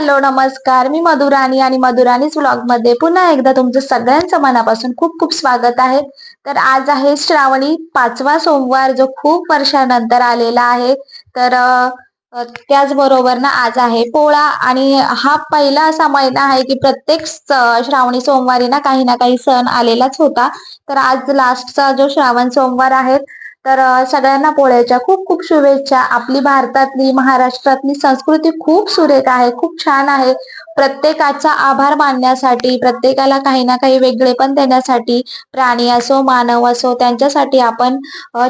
Hello नमस्कार. मी मधुराणी आणि मधुराणीच व्लॉगमध्ये पुन्हा एकदा तुमचं सगळ्यांचं मनापासून खूप खूप स्वागत आहे. तर आज आहे श्रावणी पाचवा सोमवार जो खूप वर्षानंतर आलेला आहे. तर त्याचबरोबर ना आज आहे पोळा आणि हा पहिला असा महिना आहे की प्रत्येक स- श्रावणी सोमवारी ना काही ना काही सण आलेलाच होता. तर आज लास्टचा जो श्रावण सोमवार आहे तर सगळ्यांना पोळ्याच्या खूप खूप शुभेच्छा. आपली भारतातली महाराष्ट्रातली संस्कृती खूप सुरेख आहे खूप छान आहे. प्रत्येकाचा आभार मानण्यासाठी प्रत्येकाला काही ना काही वेगळेपण देण्यासाठी प्राणी असो मानव असो त्यांच्यासाठी आपण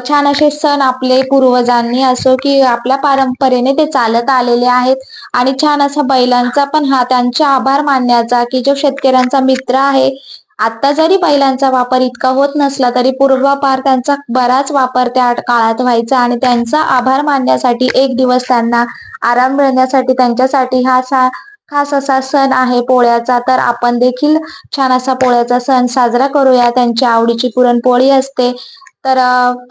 छान असे सण आपले पूर्वजांनी असो की आपल्या परंपरेने ते चालत आलेले आहेत. आणि छान असा बैलांचा पण हा त्यांचे आभार मानण्याचा की जो शेतकऱ्यांचा मित्र आहे आता जरी बैलांचा वापर इतका होत नसला तरी पूर्वापार त्यांचा बराच वापर त्या काळात व्हायचा आणि त्यांचा आभार मानण्यासाठी एक दिवस त्यांना आराम मिळण्यासाठी त्यांच्यासाठी हा सा खास असा सण आहे पोळ्याचा. तर आपण देखील छान असा पोळ्याचा सण साजरा करूया. त्यांच्या आवडीची पुरणपोळी असते. तर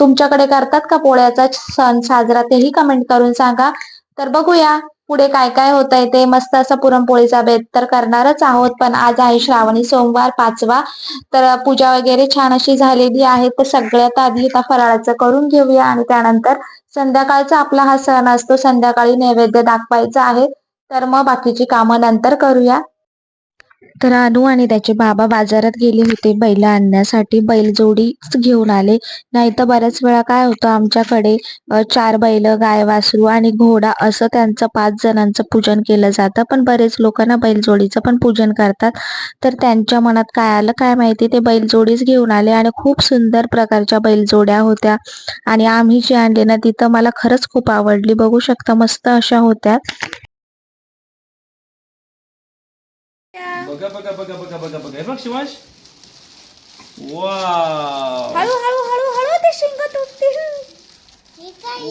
तुमच्याकडे करतात का पोळ्याचा सण साजरा? तेही कमेंट करून सांगा. तर बघूया. पुढे काय काय होतंय ते मस्त असा पुरणपोळीचा बेत तर करणारच आहोत. पण आज आहे श्रावणी सोमवार पाचवा. तर पूजा वगैरे छान अशी झालेली आहे. तर सगळ्यात आधी आता फराळाचं करून घेऊया आणि त्यानंतर संध्याकाळचा आपला हा सण असतो. संध्याकाळी नैवेद्य दाखवायचा आहे. तर मग बाकीची कामं नंतर करूया. तर अनु आणि त्याचे बाबा बाजारात गेले होते बैल आणण्यासाठी. बैलजोडीच घेऊन आले. नाही तर बऱ्याच वेळा काय होतं आमच्याकडे चार बैल गाय वासरू आणि घोडा असं त्यांचं पाच जणांचं पूजन केलं जातं. पण बरेच लोक ना बैलजोडीचं पण पूजन करतात. तर त्यांच्या मनात काय आलं काय माहिती? ते बैलजोडीच घेऊन आले आणि खूप सुंदर प्रकारच्या बैलजोड्या होत्या. आणि आम्ही जी आणली ना तिथं मला खरंच खूप आवडली. बघू शकता मस्त अशा होत्या. बघा बघा बघा बघा बघा बघा. हे बघ शिवांश. वाव. हळू हळू हळू हळू ते शिंग तुटतील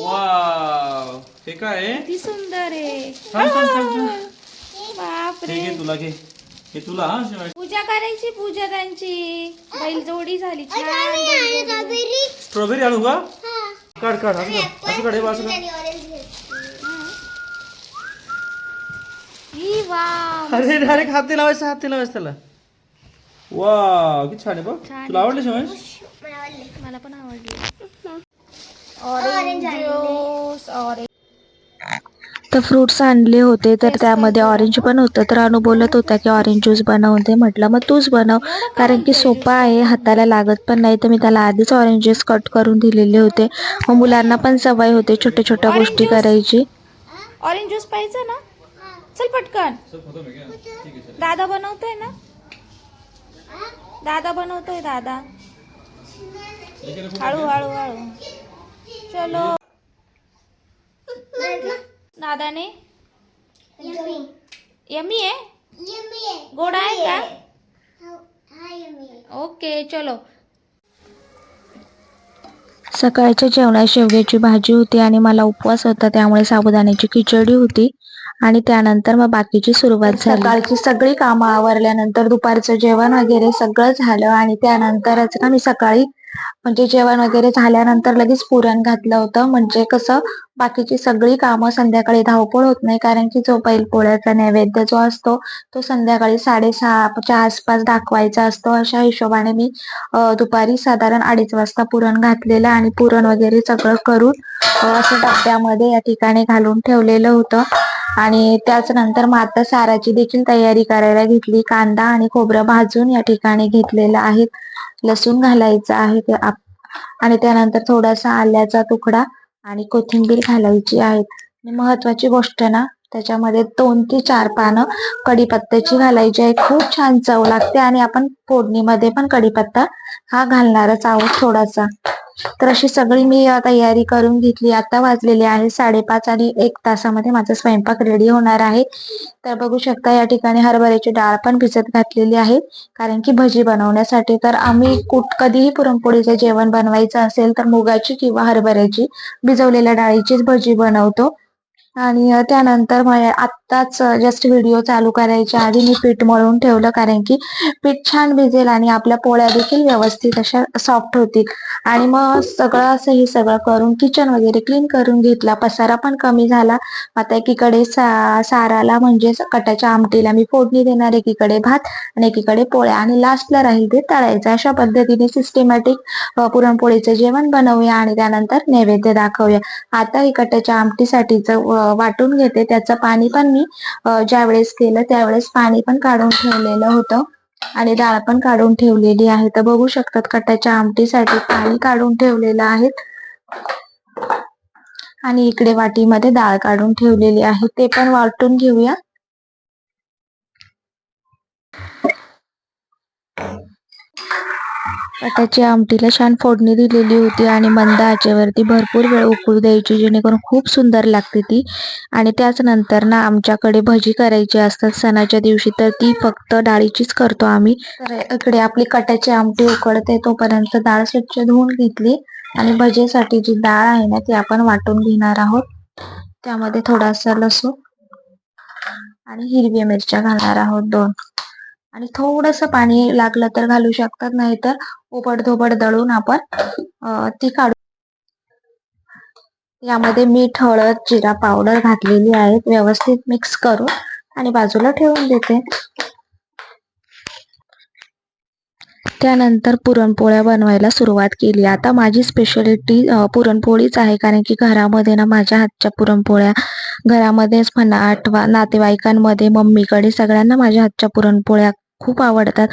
वाव. हे काय आहे? किती सुंदर आहे. थांब थांब थांब थांब. हे बापरे. घे तुला घे. हे तुला हा शिवांश. पूजा करायची पूजा त्यांची. बैलजोडी झाली. छान बैलजोडी. स्ट्रॉबेरी आणू का? काढ काढ असं काढ असं काढ हे बघ, असं काढ ही वाव अरे डायरेक्ट हात लावायचं हात लावायचं त्याला. वा किती छान आहे बघ. तुला आवडलं शिवांश? मला पण आवडली. ऑरेंज ज्यूस ऑरेंज तर फ्रुट्स आणले होते तर त्यामध्ये ऑरेंज पण होतं. तर अनु बोलत होता की ऑरेंज ज्यूस बनवते म्हटलं मग तूच बनव. कारण की सोपा आहे हाताला लागत पण नाही तर मी त्याला आधीच ऑरेंज ज्यूस कट करून दिलेले होते. मग मुलांना पण सवय होते छोट्या छोट्या गोष्टी? करायची. ऑरेंज ज्यूस पाहिजे ना? चल पटकन. दादा बनवतोय ना? दादा बनवतोय दादा. हळू हळू हळू. चलो. दादाने? यमी आहे? गोड आहे का? ओके चलो. सकाळच्या जेवणात शेवग्याची भाजी होती आणि मला उपवास होता त्यामुळे साबुदाण्याची खिचडी होती. आणि त्यानंतर मग बाकीची सुरुवात झाली. सकाळची सगळी कामं आवरल्यानंतर दुपारचं जेवण वगैरे सगळं झालं आणि त्यानंतरच ना मी सकाळी म्हणजे जेवण वगैरे झाल्यानंतर लगेच पुरण घातलं होतं. म्हणजे कसं बाकीची सगळी कामं संध्याकाळी धावपळ होत नाही कारण की जो बैलपोळ्याचा नैवेद्य जो असतो तो संध्याकाळी साडेसहाच्या आसपास दाखवायचा असतो. अशा हिशोबाने मी दुपारी साधारण अडीच वाजता पुरण घातलेलं आणि पुरण वगैरे सगळं करून असं डब्यामध्ये या ठिकाणी घालून ठेवलेलं होतं. आणि त्याच नंतर मग आता साराची देखील तयारी करायला घेतली. कांदा आणि खोबरं भाजून या ठिकाणी घेतलेलं आहे. लसूण घालायचं आहे आणि त्यानंतर थोडासा आल्याचा तुकडा आणि कोथिंबीर घालायची आहे. आणि महत्वाची गोष्ट ना त्याच्यामध्ये दोन ते चार पानं कढीपत्त्याची घालायची आहे. खूप छान चव लागते आणि आपण फोडणीमध्ये पण कढीपत्ता हा घालणारच आहोत थोडासा. तर अशी सगळी मी तयारी करून घेतली. आता वाजलेले आहे साडेपाच आणि एक तासामध्ये माझा स्वयंपाक रेडी होणार आहे. तर बघू शकता या ठिकाणी हरभऱ्याची डाळ पण भिजत घातलेली आहे. कारण की भजी बनवण्यासाठी तर आम्ही कुठ कधीही पुरणपोळीचं जेवण बनवायचं असेल तर मुगाची किंवा हरभऱ्याची भिजवलेल्या डाळीचीच भजी बनवतो. आणि त्यानंतर माझ्या आत्ताच जस्ट व्हिडिओ चालू करायच्या आधी मी पीठ मळून ठेवलं. कारण की पीठ छान भिजेल आणि आपल्या पोळ्या देखील व्यवस्थित अशा सॉफ्ट होतील. आणि मग सगळं असं हे सगळं करून किचन वगैरे क्लीन करून घेतला. पसारा पण कमी झाला. आता एकीकडे सा साराला म्हणजे कटाच्या आमटीला मी फोडणी देणार. एकीकडे भात आणि एकीकडे पोळ्या. आणि लास्टला राहील ते तळायचं. अशा पद्धतीने सिस्टमॅटिक पुरणपोळीचं जेवण बनवूया आणि त्यानंतर नैवेद्य दाखवूया. आता ही कटाच्या आमटीसाठीचं वाटून घेते. त्याचं पाणी पण मी ज्यावेळेस केलं त्यावेळेस पाणी पण काढून ठेवलेलं होतं. आणि डाळ पण काढून ठेवलेली आहे. तर बघू शकतात कटाच्या आमटीसाठी पाणी काढून ठेवलेलं आहे. आणि इकडे वाटीमध्ये डाळ काढून ठेवलेली आहे. ते पण वाटून घेऊया. कटाच्या आमटीला छान फोडणी दिलेली होती आणि मंद आचेवरती भरपूर वेळ उकळू द्यायची जेणेकरून खूप सुंदर लागते ती. आणि त्याच नंतर ना आमच्याकडे भजी करायची असतात सणाच्या दिवशी तर ती फक्त डाळीचीच करतो आम्ही. तर इकडे आपली कटाची आमटी उकळते तोपर्यंत डाळ स्वच्छ धुवून घेतली. आणि भजीसाठी जी डाळ आहे ना ती आपण वाटून घेणार आहोत. त्यामध्ये थोडासा लसूण आणि हिरव्या मिरच्या घालणार आहोत दोन. आणि थोडस पाणी लागलं तर घालू शकतात नाहीतर ओबड दळून आपण ती काढू यामध्ये मीठ हळद जिरा पावडर घातलेली आहे व्यवस्थित मिक्स करून आणि बाजूला ठेवून देते. त्यानंतर पुरणपोळ्या बनवायला सुरुवात केली. आता माझी स्पेशालिटी पुरणपोळीच आहे कारण की घरामध्ये ना माझ्या हातच्या पुरणपोळ्या घरामध्येच म्हणा आठवा नातेवाईकांमध्ये मम्मीकडे सगळ्यांना माझ्या हातच्या पुरणपोळ्या खूप आवडतात.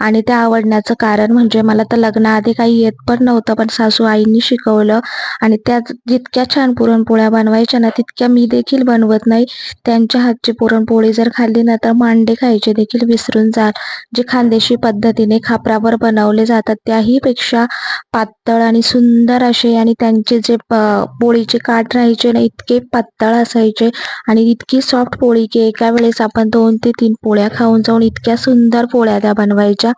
आणि त्या आवडण्याचं कारण म्हणजे मला तर लग्नाआधी काही येत पण नव्हतं पण सासू आईंनी शिकवलं. आणि त्या जितक्या छान पुरणपोळ्या बनवायच्या ना तितक्या मी देखील बनवत नाही. त्यांच्या हातची पुरणपोळी जर खाल्ली ना तर मांडे खायचे देखील विसरून जाल. जे खानदेशी पद्धतीने खापरावर बनवले जातात त्याही पेक्षा पातळ आणि सुंदर असे आणि त्यांचे जे प- पोळीचे काठ राहायचे ना इतके पातळ असायचे. आणि इतकी सॉफ्ट पोळी की एका वेळेस आपण दोन ते तीन पोळ्या खाऊन जाऊन इतक्या सुंदर पोळ्या त्या बनवायच्या.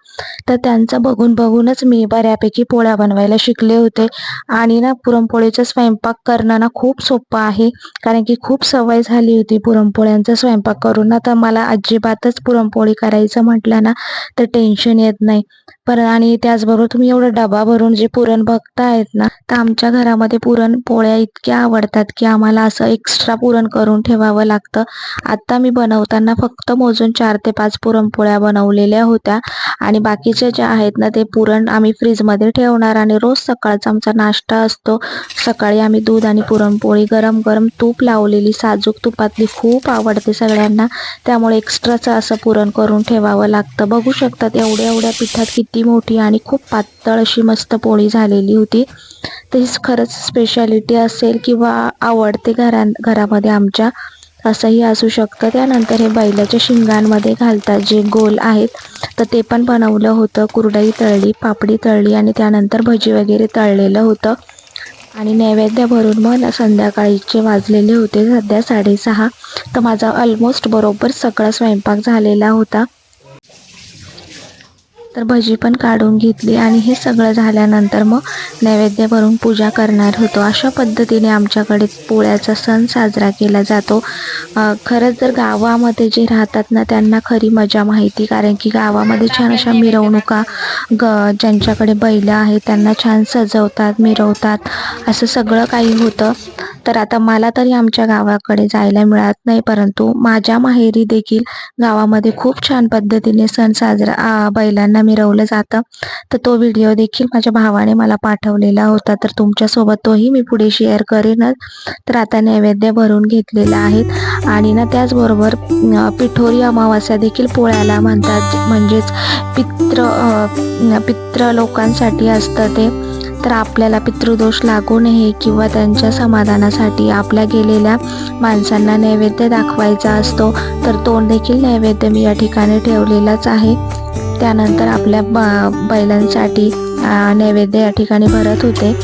तर त्यांचं बघून बघूनच मी बऱ्यापैकी पोळ्या बनवायला शिकले होते. आणि ना पुरणपोळीचा स्वयंपाक करणं ना खूप सोपं आहे. कारण की खूप सवय झाली होती पुरणपोळ्यांचा स्वयंपाक करून. ना तर मला अजिबातच पुरणपोळी करायचं म्हटलं ना तर टेन्शन येत नाही. पर आणि त्याचबरोबर तुम्ही एवढा डबा भरून जे पुरण बघतायत ना तर आमच्या घरामध्ये पुरण पोळ्या इतक्या आवडतात की आम्हाला असं एक्स्ट्रा पुरण करून ठेवावं लागतं. आता मी बनवताना फक्त मोजून चार ते पाच पुरणपोळ्या बनवलेल्या होत्या. आणि बाकीचे जे आहेत ना ते पुरण आम्ही फ्रीजमध्ये ठेवणार आणि रोज सकाळचा आमचा नाश्ता असतो. सकाळी आम्ही दूध आणि पुरणपोळी गरम गरम तूप लावलेली साजूक तुपातली खूप आवडते सगळ्यांना. त्यामुळे एक्स्ट्राचं असं पुरण करून ठेवावं लागतं. बघू शकतात एवढ्या एवढ्या पिठात किती मोठी आणि खूप पातळ अशी मस्त पोळी झालेली होती. तर ही खरंच स्पेशालिटी असेल किंवा आवडते घरा घरामध्ये आमच्या. असंही असू शकतं. त्यानंतर हे बैलाच्या शिंगांमध्ये घालतात जे गोल आहेत. तर ते पण बनवलं होतं. कुरडई तळली पापडी तळली आणि त्यानंतर भजी वगैरे तळलेलं होतं. आणि नैवेद्य भरून मग संध्याकाळीचे वाजलेले होते. सध्या साडेसहा. तर माझा ऑलमोस्ट बरोबर सगळा स्वयंपाक झालेला होता. तर भजी पण काढून घेतली आणि हे सगळं झाल्यानंतर मग नैवेद्य भरून पूजा करणार होतो. अशा पद्धतीने आमच्याकडे पोळ्याचा सण साजरा केला जातो. खरंच जर गावामध्ये जे राहतात ना त्यांना खरी मजा माहिती कारण की गावामध्ये छान अशा मिरवणुका ग ज्यांच्याकडे बैलं आहेत त्यांना छान सजवतात मिरवतात असं सगळं काही होतं. तर आता मला तरी आमच्या गावाकडे जायला मिळत नाही परंतु माझ्या माहेरी देखील गावामध्ये खूप छान पद्धतीने सण साजरा बैलांना मिरवलं जातं. तर तो व्हिडिओ देखील माझ्या भावाने मला पाठवलेला होता. तर तुमच्यासोबत तोही मी पुढे शेअर करेनच तर आता नैवेद्य भरून घेतलेला आहेत आणि ना त्याचबरोबर पिठोरी अमावास्या देखील पोळ्याला म्हणतात. म्हणजेच पित्र पित्र लोकांसाठी असतं ते. तर आपल्याला पितृदोष लागू नये किंवा त्यांच्या समाधानासाठी आपल्या गेलेल्या माणसांना नैवेद्य दाखवायचा असतो तर तो देखील नैवेद्य मी या ठिकाणी ठेवलेलाच आहे. त्यानंतर आपल्या ब बैलांसाठी नैवेद्य या ठिकाणी भरत होते.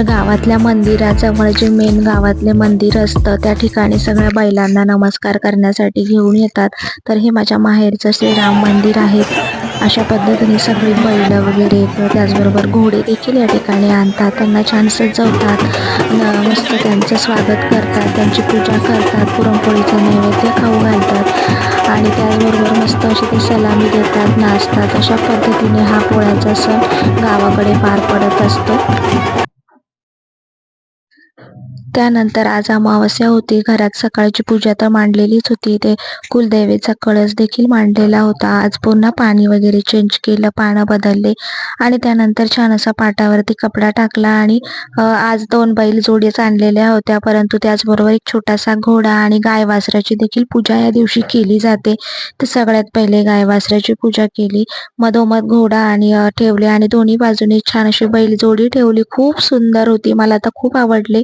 तर गावातल्या मंदिराजवळ म्हणजे जे मेन गावातले मंदिर असतं त्या ठिकाणी सगळ्या बैलांना नमस्कार करण्यासाठी घेऊन येतात. तर हे माझ्या माहेरचं श्रीराम मंदिर आहे. अशा पद्धतीने सगळी बैल वगैरे त्याचबरोबर घोडे देखील या ठिकाणी आणतात. त्यांना छान सजवतात मस्त त्यांचं स्वागत करतात. त्यांची पूजा करतात. पुरणपोळीचं नैवेद्य खाऊ घालतात. आणि त्याचबरोबर मस्त अशी ते सलामी देतात नाचतात. अशा पद्धतीने हा पोळ्याचा सण गावाकडे पार पडत असतो. त्यानंतर आज अमावस्या होती. घरात सकाळची पूजा तर मांडलेलीच होती. ते कुलदेवीचा कळस देखील मांडलेला होता. आज पुन्हा पाणी वगैरे चेंज केलं पानं बदलले आणि त्यानंतर छान असा पाटावरती कपडा टाकला आणि आज दोन बैल जोडीच आणलेल्या होत्या. परंतु त्याचबरोबर एक छोटासा घोडा आणि गायवासराची देखील पूजा या दिवशी केली जाते. तर सगळ्यात पहिले गायवासराची पूजा केली. मधोमध घोडा आणि ठेवले आणि दोन्ही बाजूने छान अशी बैल जोडी ठेवली. खूप सुंदर होती. मला तर खूप आवडले.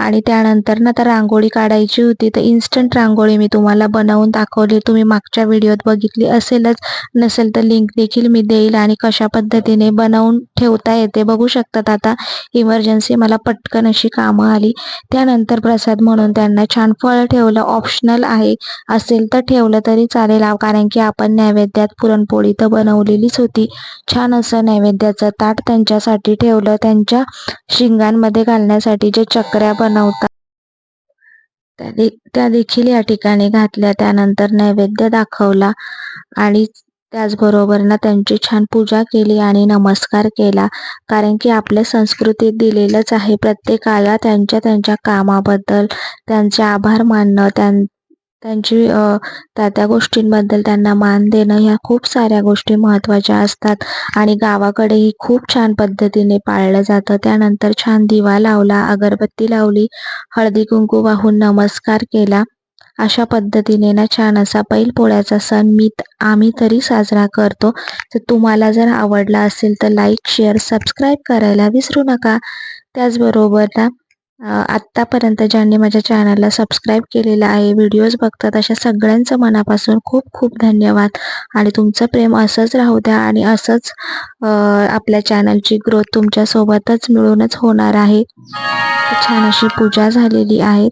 आणि त्यानंतर ना तर रांगोळी काढायची होती तर इन्स्टंट रांगोळी मी तुम्हाला बनवून दाखवली. तुम्ही मागच्या व्हिडिओत बघितली असेलच नसेल तर लिंक देखील मी देईल आणि कशा पद्धतीने बनवून ठेवता येते बघू शकतात आता. इमर्जन्सी मला पटकन अशी कामं आली. त्यानंतर प्रसाद म्हणून त्यांना छान फळ ठेवलं ऑप्शनल आहे. असेल तर ठेवलं तरी चालेल कारण की आपण नैवेद्यात पुरणपोळी तर बनवलेलीच होती. छान असं नैवेद्याचं ताट त्यांच्यासाठी ठेवलं त्यांच्या शिंगांमध्ये घालण्यासाठी जे चकऱ्या बनवतात त्या दे- त्या देखील या ठिकाणी घातल्या. त्यानंतर नैवेद्य दाखवला आणि त्याचबरोबर ना त्यांची छान पूजा केली आणि नमस्कार केला. कारण की आपल्या संस्कृतीत दिलेलंच आहे प्रत्येकाला त्यांच्या त्यांच्या कामाबद्दल त्यांचे आभार मानणं त्यां त्यांची त्या त्या गोष्टींबद्दल त्यांना मान देणं ह्या खूप साऱ्या गोष्टी महत्त्वाच्या असतात. आणि गावाकडेही खूप छान पद्धतीने पाळलं जातं. त्यानंतर छान दिवा लावला अगरबत्ती लावली हळदी कुंकू वाहून नमस्कार केला. अशा पद्धतीने ना छान असा बैल पोळ्याचा सण मी आम्ही तरी साजरा करतो. तर तुम्हाला जर आवडला असेल तर लाईक शेअर सबस्क्राईब करायला विसरू नका. त्याचबरोबर ना आत्तापर्यंत ज्यांनी माझ्या चॅनलला सबस्क्राईब केलेलं आहे व्हिडिओज बघतात अशा सगळ्यांचं मनापासून खूप खूप धन्यवाद. आणि तुमचं प्रेम असंच राहू द्या आणि असंच आपल्या चॅनलची ग्रोथ तुमच्यासोबतच मिळूनच होणार आहे. छान अशी पूजा झालेली आहे.